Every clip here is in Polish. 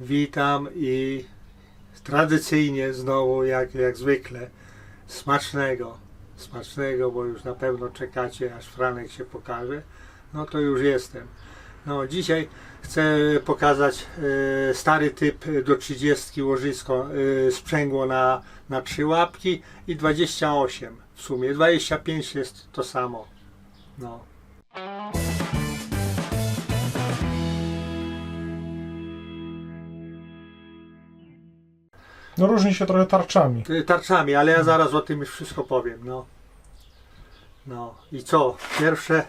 Witam i tradycyjnie znowu, jak, jak zwykle, smacznego. Smacznego, bo już na pewno czekacie, aż Franek się pokaże. No to już jestem. No, dzisiaj chcę pokazać e, stary typ do 30 łożysko e, sprzęgło na, na trzy łapki i 28 w sumie. 25 jest to samo. No. No różni się trochę tarczami. Y, tarczami, ale ja zaraz o tym już wszystko powiem. No. No i co? Pierwsze,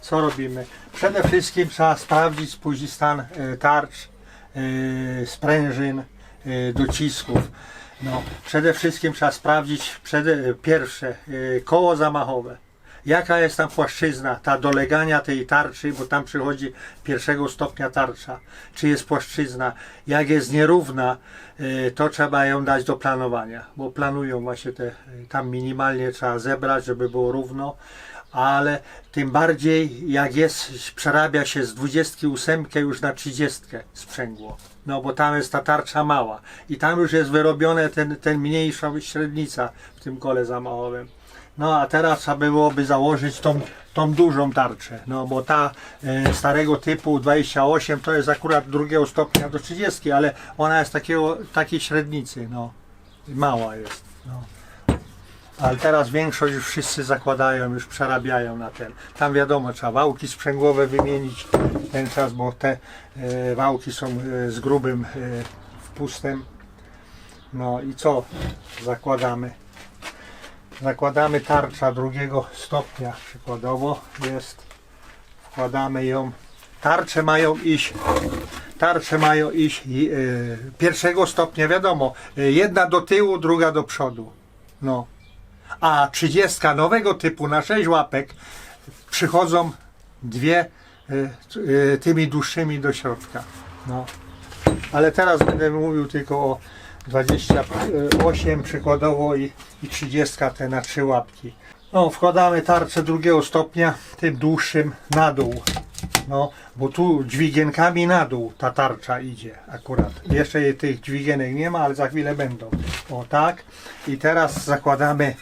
co robimy? Przede wszystkim trzeba sprawdzić spóźni stan y, tarcz, y, sprężyn, docisków. No, przede wszystkim trzeba sprawdzić przede, pierwsze koło zamachowe. Jaka jest tam płaszczyzna, ta dolegania tej tarczy, bo tam przychodzi pierwszego stopnia tarcza. Czy jest płaszczyzna? Jak jest nierówna, y, to trzeba ją dać do planowania, bo planują właśnie te, y, tam minimalnie trzeba zebrać, żeby było równo, ale tym bardziej jak jest, przerabia się z 28 już na 30 sprzęgło. No bo tam jest ta tarcza mała i tam już jest wyrobione ten, ten mniejsza średnica w tym kole zamachowym. No a teraz trzeba byłoby założyć tą, tą dużą tarczę, no bo ta e, starego typu 28 to jest akurat drugiego stopnia do 30, ale ona jest takiego, takiej średnicy, no mała jest. No. Ale teraz większość już wszyscy zakładają, już przerabiają na ten. Tam wiadomo, trzeba wałki sprzęgłowe wymienić ten czas, bo te e, wałki są e, z grubym e, wpustem. No i co zakładamy? Zakładamy tarcza drugiego stopnia przykładowo jest. Wkładamy ją. Tarcze mają iść. Tarcze mają iść e, pierwszego stopnia, wiadomo. e, jedna do tyłu, druga do przodu. No. A 30 nowego typu na 6 łapek przychodzą dwie e, e, tymi dłuższymi do środka. No. Ale teraz będę mówił tylko o 28 przykładowo i, i 30 te na trzy łapki. No, wkładamy tarczę drugiego stopnia tym dłuższym na dół. No, bo tu dźwigienkami na dół ta tarcza idzie akurat. Jeszcze tych dźwigienek nie ma, ale za chwilę będą. O tak. I teraz zakładamy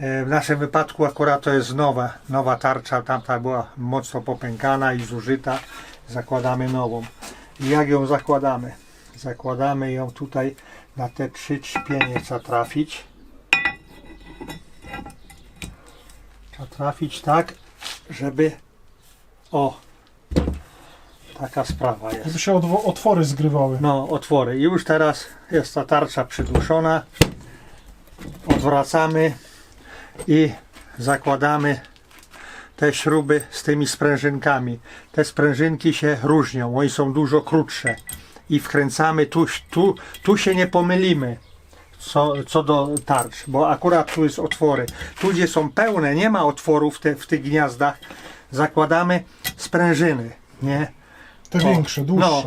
e, w naszym wypadku akurat to jest nowa, nowa tarcza, tamta była mocno popękana i zużyta. Zakładamy nową. I jak ją zakładamy? Zakładamy ją tutaj na te trzy trzpienie trzeba trafić. Trzeba trafić tak, żeby o taka sprawa jest. Żeby się otwory zgrywały. No, otwory. I już teraz jest ta tarcza przyduszona. Odwracamy i zakładamy te śruby z tymi sprężynkami. Te sprężynki się różnią, one są dużo krótsze. I wkręcamy tu, tu, tu się nie pomylimy. Co, co do tarcz, bo akurat tu jest otwory. Tu gdzie są pełne, nie ma otworów te, w tych gniazdach. Zakładamy sprężyny, nie? Te O, większe, dłuższe. no.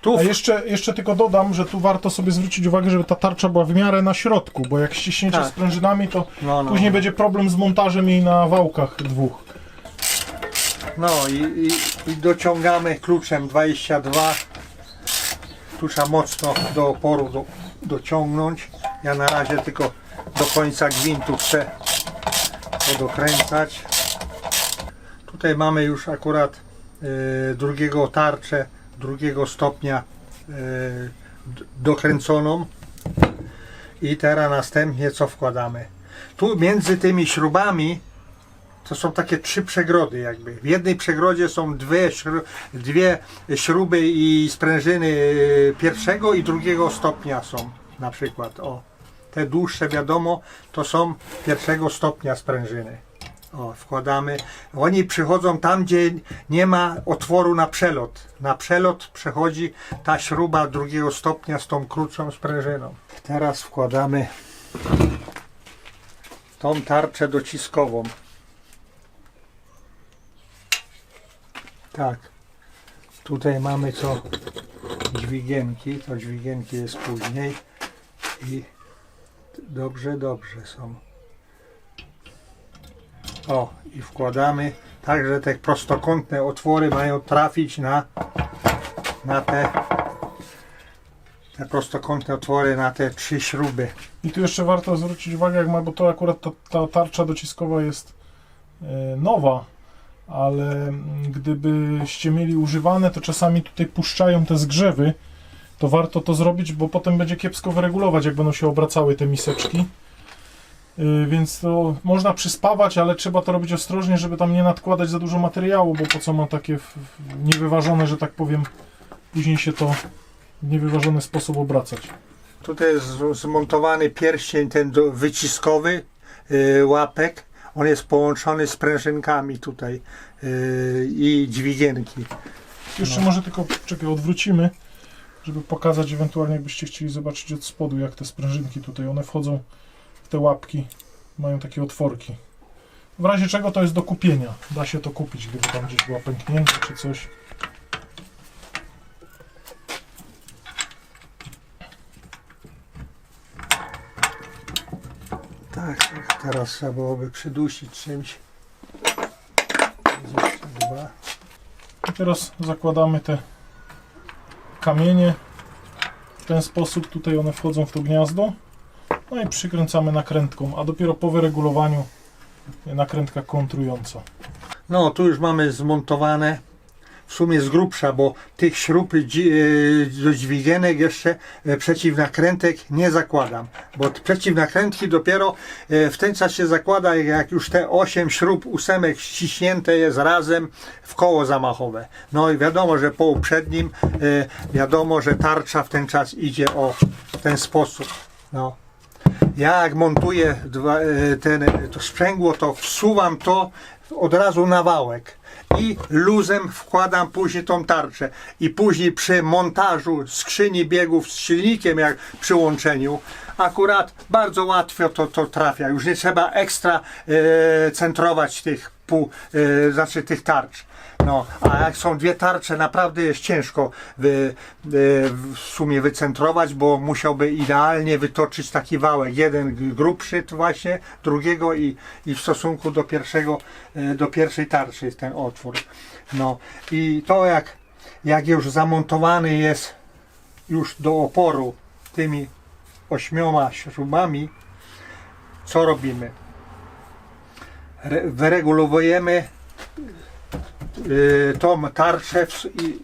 Tu A jeszcze, jeszcze tylko dodam, że tu warto sobie zwrócić uwagę, żeby ta tarcza była w miarę na środku, bo jak ściśniecie Tak. sprężynami, to No, no, później no. będzie problem z montażem jej na wałkach dwóch. No i, i, i dociągamy kluczem 22. Tu trzeba mocno do oporu do, dociągnąć. Ja na razie tylko do końca gwintu chcę to dokręcać. Tutaj mamy już akurat e, drugiego tarczę, drugiego stopnia d- dokręconą. I teraz następnie co wkładamy? Tu między tymi śrubami to są takie trzy przegrody jakby. W jednej przegrodzie są dwie, dwie śruby i sprężyny e, pierwszego i drugiego stopnia są na przykład. O, te dłuższe wiadomo to są pierwszego stopnia sprężyny. O, wkładamy. Oni przychodzą tam, gdzie nie ma otworu na przelot. Na przelot przechodzi ta śruba drugiego stopnia z tą krótszą sprężyną. Teraz wkładamy tą tarczę dociskową. Tak. Tutaj mamy co dźwigienki. To dźwigienki jest później. I dobrze, dobrze są. O, i wkładamy tak, że te prostokątne otwory mają trafić na, na te te prostokątne otwory na te trzy śruby. I tu jeszcze warto zwrócić uwagę, jak ma, bo to akurat ta, ta tarcza dociskowa jest e, nowa, ale gdybyście mieli używane, to czasami tutaj puszczają te zgrzewy, to warto to zrobić, bo potem będzie kiepsko wyregulować, jak będą się obracały te miseczki. E, Więc to można przyspawać, ale trzeba to robić ostrożnie, żeby tam nie nadkładać za dużo materiału, bo po co ma takie niewyważone, że tak powiem, później się to w niewyważony sposób obracać. Tutaj jest zmontowany pierścień ten wyciskowy y, łapek. On jest połączony z prężynkami tutaj y, i dźwigienki. Jeszcze No. może tylko czekaj, odwrócimy, żeby pokazać ewentualnie, jakbyście chcieli zobaczyć od spodu, jak te sprężynki tutaj, one wchodzą w te łapki, mają takie otworki. W razie czego to jest do kupienia. Da się to kupić, gdyby tam gdzieś była pęknięta czy coś. Tak, tak, teraz trzeba byłoby przydusić czymś. I teraz zakładamy te kamienie. W ten sposób tutaj one wchodzą w to gniazdo. No i przykręcamy nakrętką, a dopiero po wyregulowaniu nakrętka kontrująca. No, tu już mamy zmontowane. W sumie z grubsza, bo tych śrub e, do dźwigienek jeszcze e, przeciwnakrętek nie zakładam. Bo przeciwnakrętki dopiero e, w ten czas się zakłada, jak już te 8 śrub ósemek ściśnięte jest razem w koło zamachowe. No i wiadomo, że po uprzednim wiadomo, że tarcza w ten czas idzie o ten sposób. No. Ja jak montuję dwa, ten, to sprzęgło, to wsuwam to od razu na wałek i luzem wkładam później tą tarczę. I później przy montażu skrzyni biegów z silnikiem, jak przy łączeniu, akurat bardzo łatwo to, to trafia. Już nie trzeba ekstra e, centrować tych pół, e, znaczy tych tarcz. No, a jak są dwie tarcze, naprawdę jest ciężko e, w sumie wycentrować, bo musiałby idealnie wytoczyć taki wałek. Jeden grubszy właśnie, drugiego i, i w stosunku do pierwszego, e, do pierwszej tarczy jest ten otwór. No i to jak, jak już zamontowany jest już do oporu tymi ośmioma śrubami, co robimy? Re, wyregulowujemy y, tą tarczę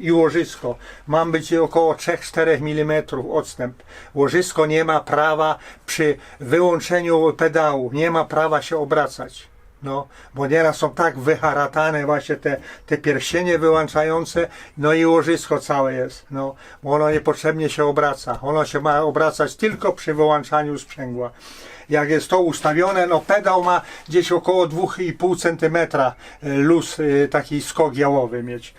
i łożysko. Mam być około 3-4 mm odstęp. Łożysko nie ma prawa przy wyłączeniu pedału, nie ma prawa się obracać. No, bo nieraz są tak wyharatane właśnie te, te pierścienie wyłączające, no i łożysko całe jest, no, bo ono niepotrzebnie się obraca. Ono się ma obracać tylko przy wyłączaniu sprzęgła. Jak jest to ustawione, no pedał ma gdzieś około 2,5 cm y, luz, y, taki skok jałowy mieć.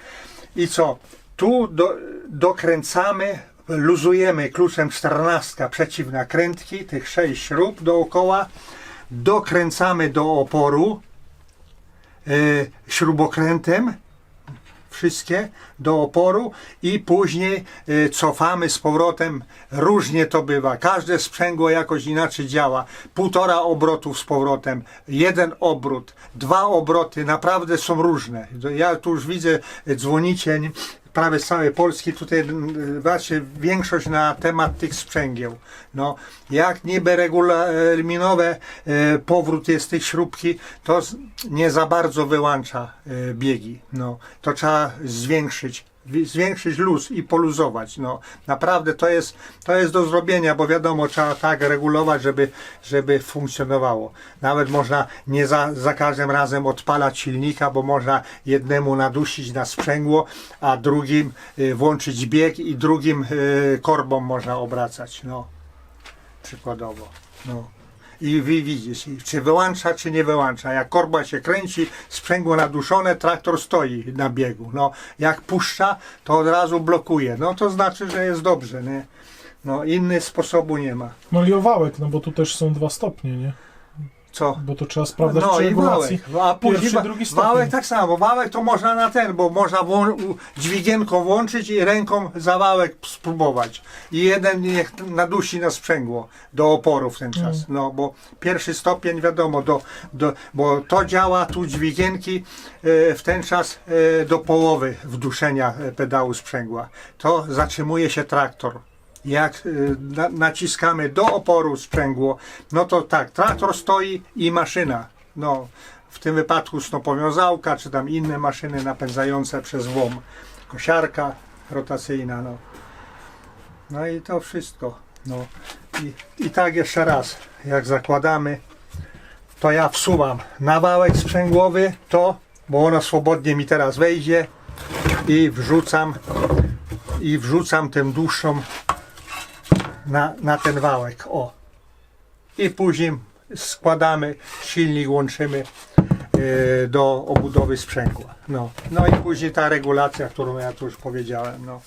I co? Tu do, dokręcamy, luzujemy kluczem 14 przeciwnakrętki, tych 6 śrub dookoła, dokręcamy do oporu y, śrubokrętem wszystkie do oporu i później y, cofamy z powrotem. Różnie to bywa. Każde sprzęgło jakoś inaczej działa. Półtora obrotu z powrotem, jeden obrót, dwa obroty, naprawdę są różne. Ja tu już widzę, y, dzwonicie prawie z całej Polski, tutaj y, właśnie większość na temat tych sprzęgieł. No, jak niby regulaminowe y, powrót jest tych śrubki, to nie za bardzo wyłącza y, biegi. No, to trzeba zwiększyć, wi- zwiększyć luz i poluzować. No, naprawdę to jest, to jest do zrobienia, bo wiadomo, trzeba tak regulować, żeby, żeby funkcjonowało. Nawet można nie za, za każdym razem odpalać silnika, bo można jednemu nadusić na sprzęgło, a drugim y, włączyć bieg i drugim y, korbą można obracać. No, przykładowo. No. I widzisz, czy wyłącza, czy nie wyłącza. Jak korba się kręci, sprzęgło naduszone, traktor stoi na biegu. No, jak puszcza, to od razu blokuje. No to znaczy, że jest dobrze, nie? No, inny sposobu nie ma. No i o wałek, no bo tu też są dwa stopnie, nie? Co? Bo to trzeba sprawdzać no przy i regulacji. wałek. A później Pierwszy, wa- drugi stopień. wałek tak samo. Wałek to można na ten, bo można dźwigienką włączyć i ręką za wałek spróbować. I jeden niech nadusi na sprzęgło do oporu w ten czas. Mm. No bo pierwszy stopień wiadomo, do, do, bo to działa tu dźwigienki e, w ten czas e, do połowy wduszenia e, pedału sprzęgła. To zatrzymuje się traktor. Jak y, na, naciskamy do oporu sprzęgło, no to tak, traktor stoi i maszyna. No, w tym wypadku snopowiązałka, czy tam inne maszyny napędzające przez włam. Kosiarka rotacyjna, no. No i to wszystko. No. I, I tak jeszcze raz, jak zakładamy, to ja wsuwam na wałek sprzęgłowy to, bo ono swobodnie mi teraz wejdzie i wrzucam i wrzucam tę dłuższą na, na ten wałek. O. I później składamy, silnik łączymy e, do obudowy sprzęgła. No. no i później ta regulacja, którą ja tu już powiedziałem. No.